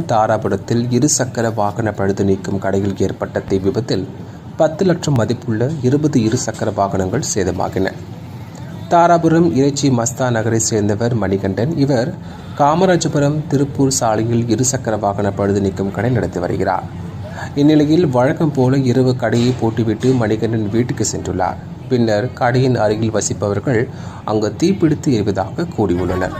தாராபுரத்தில் இருசக்கர வாகன பழுது நீக்கும் கடையில் ஏற்பட்ட தீ விபத்தில் பத்து லட்சம் மதிப்புள்ள இருபது இருசக்கர வாகனங்கள் சேதமாகின. தாராபுரம் இறைச்சி மஸ்தா நகரை சேர்ந்தவர் மணிகண்டன். இவர் காமராஜபுரம் திருப்பூர் சாலையில் இருசக்கர வாகன பழுது நீக்கும் கடை நடத்தி வருகிறார். இந்நிலையில் வழக்கம் போல இரவு கடையை போட்டுவிட்டு மணிகண்டன் வீட்டுக்கு சென்றுள்ளார். பின்னர் கடையின் அருகில் வசிப்பவர்கள் அங்கு தீப்பிடித்து எரிவதாக கூறியுள்ளனர்.